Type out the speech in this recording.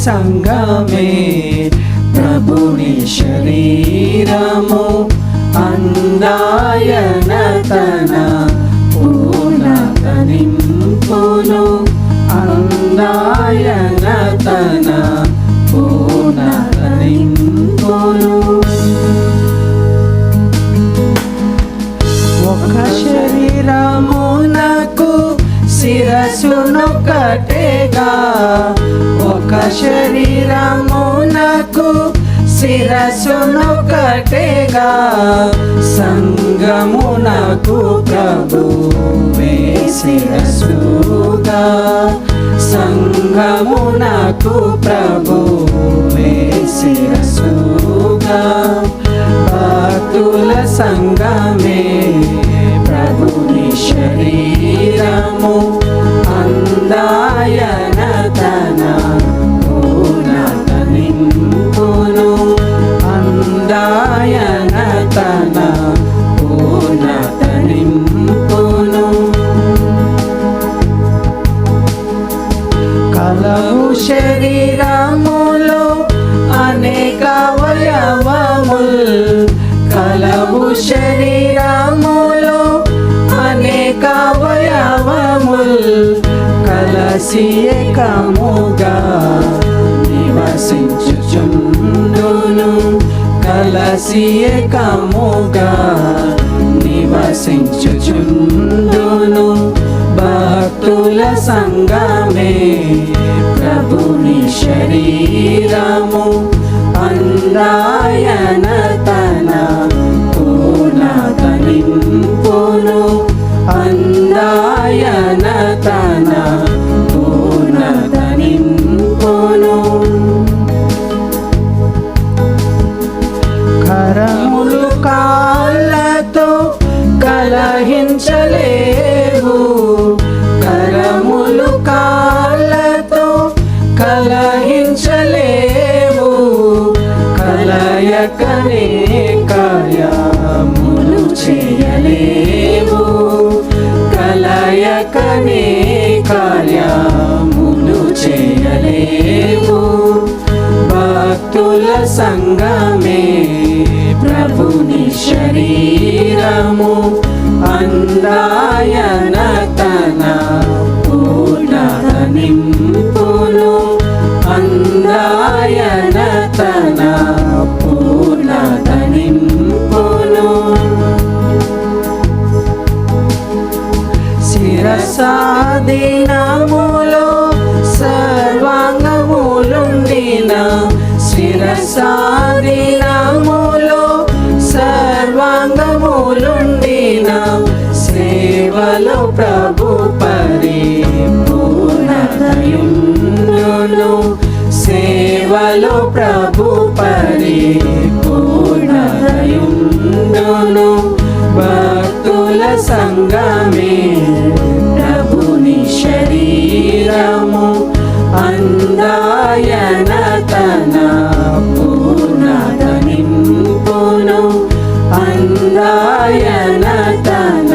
సంగమే ప్రభుని శరీరము అందాయన తనా శిరసునొక్కటేగా ఒక శరీరమునకు శిరసునొక్కటేగా సంగమునకు ప్రభువే శిరసుగా సంగమునకు ప్రభువే శిరసుగా భక్తుల సంగమే ప్రభుని శరీరము. అందాయన కలసి ఏకముగా నివసించుచుండును కలసి ఏకముగా నివసించుచుండును భక్తుల సంగమే ప్రభుని శరీరము అందాయన తన పూర్ణత నింపును అందాయన కలయకనే కార్యములు చేయలేవు. కలయకనే కార్యములు చేయలేవు. భక్తుల సంగమే ప్రభుని శరీరము. అందాయన తన పూర్ణత నింపును. అందాయన శిరసాదినములో సర్వాంగములుండిన. శిరసాదినములో సర్వాంగములుండిన. సేవలో ప్రభు పరిపూర్ణతయుండును. సేవలో ప్రభు పరిపూర్ణతయుండును. భక్తుల సంగమే శరీరము అందాయన తన పూర్ణ నింపును అందాయన తన